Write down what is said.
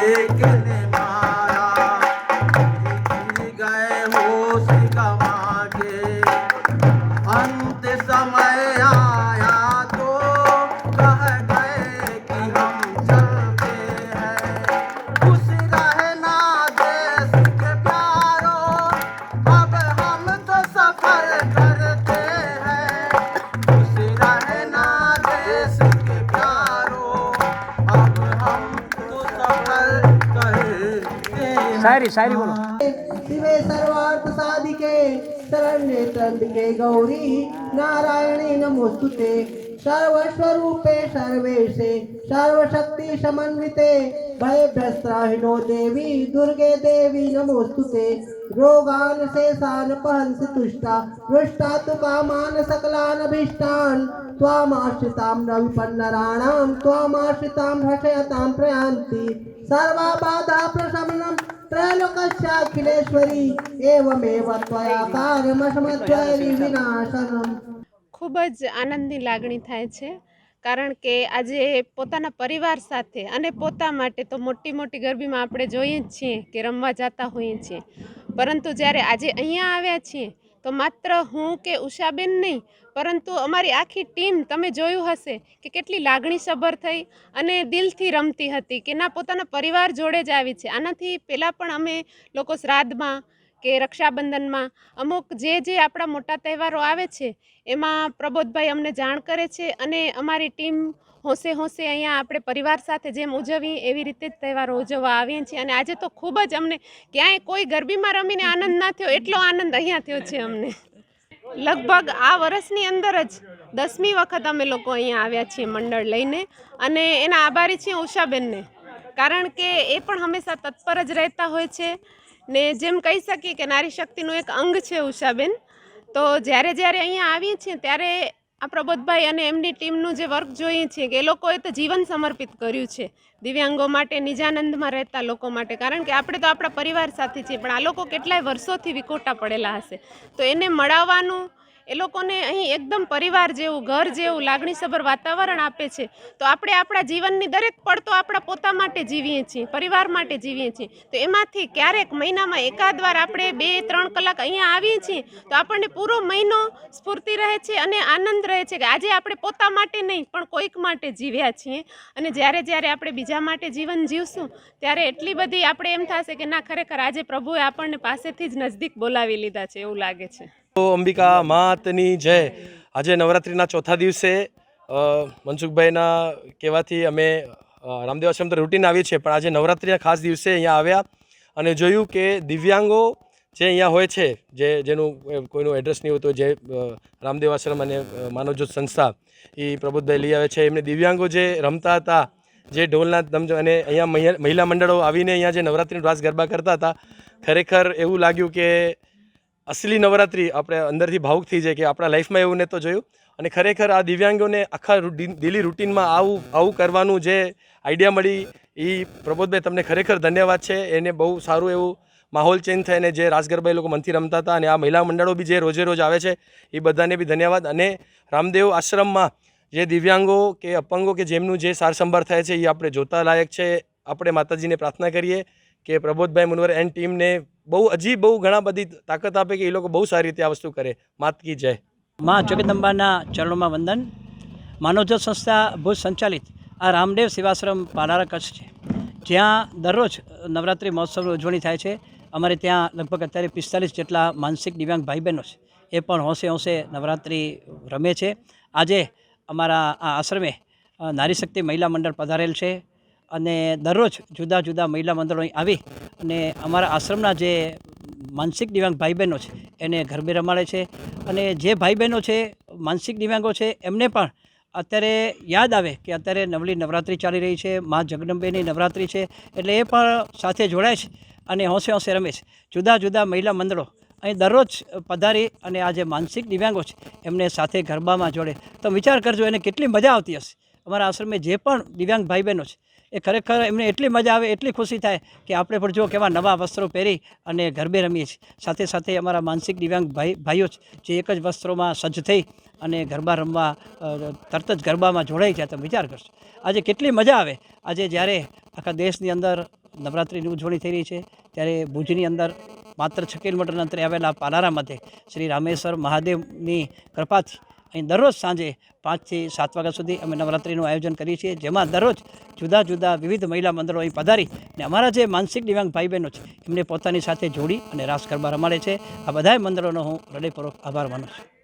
लेकिन माया સારી સારી બોલો. શિવે સર્વાર્થ સાધિકે, શરણ્ય ત્રંબિકે ગૌરી, નારાયણી નમોસ્તુતે સર્વ સ્વરૂપે સર્વેશે, સર્વશક્તિ સમન્વિતે. ભયભ્રસ્ત્રાહિનો દેવી, દુર્ગે દેવી નમોસ્તુતે રોગાન શેષાન પહંસ તુષ્ટા વૃષ્ટા તુ કામાન સકલાન અભિષ્ટાન. ત્વામાશ્રિતામ ન વિપન્નરાણામ ત્વામાશ્રિતામ હૃષયતામ પ્રયાન્તિ. સર્વા બાધા પ્રશમનમ. प्रशमनं त्रैलोकस्याखिलेश्वरी एवमेव त्वया कार्यमसमद्वैरी વિનાશનમ ખૂબ જ આનંદની લાગણી થાય છે કારણ કે આજે પોતાના પરિવાર સાથે અને પોતા માટે તો મોટી મોટી ગરબીમાં આપણે જોઈએ જ છીએ કે રમવા જતા હોઈએ છીએ પરંતુ જ્યારે આજે અહીંયા આવ્યા છીએ તો માત્ર હું કે ઉષાબેન નહીં, પરંતુ અમારી આખી ટીમ તમે જોયું હશે કે કેટલી લાગણીસભર થઈ અને દિલથી રમતી હતી કે ના પોતાના પરિવાર જોડે જ આવી છે. આનાથી પહેલાં પણ અમે લોકો શ્રાદ્ધમાં કે રક્ષાબંધનમાં અમુક જે જે આપણા મોટા તહેવારો આવે છે, એમાં પ્રબોધભાઈ અમને જાણ કરે છે અને અમારી ટીમ હોંશે હોંશે અહીંયા આપણે પરિવાર સાથે જેમ ઉજવીએ એવી રીતે જ તહેવારો ઉજવવા આવીએ છીએ અને આજે તો ખૂબ જ અમને ક્યાંય કોઈ ગરબીમાં રમીને આનંદ ના થયો, એટલો આનંદ અહીંયા થયો છે અમને. લગભગ આ વર્ષની અંદર જ દસમી વખત અમે લોકો અહીંયા આવ્યા છીએ મંડળ લઈને અને એના આભારી છીએ ઉષાબેનને. કારણ કે એ પણ હંમેશા તત્પર જ રહેતા હોય છે ને જેમ કહી શકીએ કે નારી શક્તિનું એક અંગ છે ઉષાબેન, તો જ્યારે જ્યારે અહીંયા આવીએ છીએ ત્યારે આ પ્રબોધભાઈ અને એમની ટીમનું જે વર્ક જોઈએ છીએ કે એ લોકોએ તો જીવન સમર્પિત કર્યું છે, દિવ્યાંગો માટે, નિજાનંદમાં રહેતા લોકો માટે. કારણ કે આપણે તો આપણા પરિવાર સાથે છીએ, પણ આ લોકો કેટલાય વર્ષોથી વિકોટા પડેલા હશે. તો એને મળાવવાનું એ લોકોને અહીં એકદમ પરિવાર જેવું, ઘર જેવું, લાગણીસભર વાતાવરણ આપે છે. તો આપણે આપણા જીવનની દરેક પળ તો આપણા પોતા માટે જીવીએ છીએ, પરિવાર માટે જીવીએ છીએ. તો એમાંથી ક્યારેક મહિનામાં એકાદ વાર આપણે બે, ત્રણ કલાક અહીંયા આવીએ છીએ, તો આપણને પૂરો મહિનો સ્ફૂર્તિ રહે છે અને આનંદ રહે છે કે આજે આપણે પોતા માટે નહીં, પણ કોઈક માટે જીવ્યા છીએ. અને જ્યારે જ્યારે આપણે બીજા માટે જીવન જીવશું, ત્યારે એટલી બધી આપણે એમ થશે કે ના, ખરેખર આજે પ્રભુએ આપણને પાસેથી જ નજદીક બોલાવી લીધા છે એવું લાગે છે. અંબિકા માતની જય. આજે નવરાત્રિના ચોથા દિવસે મનસુખભાઈના કહેવાથી અમે રામદેવ આશ્રમ તો રૂટીન આવીએ છીએ, પણ આજે નવરાત્રિના ખાસ દિવસે અહીંયા આવ્યા અને જોયું કે દિવ્યાંગો જે અહીંયા હોય છે, જે, જેનું કોઈનું એડ્રેસ નહીં હોતું જે રામદેવ આશ્રમ અને માનવજ્યોત સંસ્થા એ પ્રબુદ્ધભાઈ લઈ આવે છે, એમને દિવ્યાંગો જે રમતા હતા, જે ઢોલના ધમજ અને અહીંયા મહિલા મંડળો આવીને અહીંયા જે નવરાત્રિનો રાસ ગરબા કરતા હતા, ખરેખર એવું લાગ્યું કે અસલી નવરાત્રિ આપણે અંદરથી ભાવુક થઈ જાય કે આપણા લાઈફમાં એવું નહોતું જોયું. અને ખરેખર આ દિવ્યાંગોને આખા ડેલી રૂટીનમાં આવું આવું કરવાનું જે આઈડિયા મળી એ પ્રબોધભાઈ તમને ખરેખર ધન્યવાદ છે. એને બહુ સારું એવું માહોલ ચેન્જ થઈને જે એ લોકો મનથી રમતા હતા અને આ મહિલા મંડળો બી જે રોજે રોજ આવે છે એ બધાને બી ધન્યવાદ. અને રામદેવ આશ્રમમાં જે દિવ્યાંગો કે અપંગો કે જેમનું જે સાર સંભાળ થાય છે એ આપણે જોતા લાયક છે. આપણે માતાજીને પ્રાર્થના કરીએ કે પ્રબોધભાઈ મુનવર એન્ડ ટીમને બહુ હજી બહુ ઘણા બધી તાકાત આપે કે એ લોકો બહુ સારી રીતે આ વસ્તુ કરે. માત કી જય. માં જગદંબાના ચરણોમાં વંદન. માનવજ્યોત સંસ્થા ભુજ સંચાલિત આ રામદેવ સેવાશ્રમ પાલારા કચ્છ છે. જ્યાં દરરોજ નવરાત્રિ મહોત્સવની ઉજવણી થાય છે. અમારે ત્યાં લગભગ અત્યારે પિસ્તાલીસ જેટલા માનસિક દિવ્યાંગ ભાઈ બહેનો છે. એ પણ હોંશે હોંશે નવરાત્રિ રમે છે. આજે અમારા આ આશ્રમે નારી શક્તિ મહિલા મંડળ પધારેલ છે. અને દરરોજ જુદા જુદા મહિલા મંડળો અહીં આવી અને અમારા આશ્રમના જે માનસિક દિવ્યાંગ ભાઈ બહેનો છે, એને ગરબે રમાડે છે અને જે ભાઈ બહેનો છે, માનસિક દિવ્યાંગો છે, એમને પણ અત્યારે યાદ આવે કે અત્યારે નવલી નવરાત્રિ ચાલી રહી છે, મા જગદંબેની નવરાત્રિ છે, એટલે એ પણ સાથે જોડાય છે અને હોંશે હોંશે રમે છે. જુદા જુદા મહિલા મંડળો અહીં દરરોજ પધારી અને આ જે માનસિક દિવ્યાંગો છે, એમને સાથે ગરબામાં જોડે. તો વિચાર કરજો, એને કેટલી મજા આવતી હશે. અમારા આશ્રમે જે પણ દિવ્યાંગ ભાઈ બહેનો છે, એ ખરેખર એમને એટલી મજા આવે, એટલી ખુશી થાય કે આપણે પણ જો કેવા નવા વસ્ત્રો પહેરી અને ગરબે રમીએ છીએ. સાથે સાથે અમારા માનસિક દિવ્યાંગ ભાઈ, ભાઈઓ જે એક જ વસ્ત્રોમાં સજ્જ થઈ અને ગરબા રમવા તરત જ ગરબામાં જોડાઈ ગયા તમે વિચાર કરશો. આજે કેટલી મજા આવે. આજે જ્યારે આખા દેશની અંદર નવરાત્રિની ઉજવણી થઈ રહી છે, ત્યારે ભુજની અંદર માત્ર છ કિલોમીટરના અંતરે આવેલા પાલારા મધ્યે શ્રી રામેશ્વર મહાદેવની કૃપાથી અહીં દરરોજ સાંજે પાંચથી સાત વાગ્યા સુધી અમે નવરાત્રિનું આયોજન કરીએ છીએ, જેમાં દરરોજ જુદા જુદા વિવિધ મહિલા મંડળો અહીં પધારી અને અમારા જે માનસિક દિવ્યાંગ ભાઈ બહેનો છે, એમને પોતાની સાથે જોડી અને રાસ ગરબા રમાડે છે. આ બધાય મંડળોનો હું હૃદયપૂર્વક આભાર માનું છું.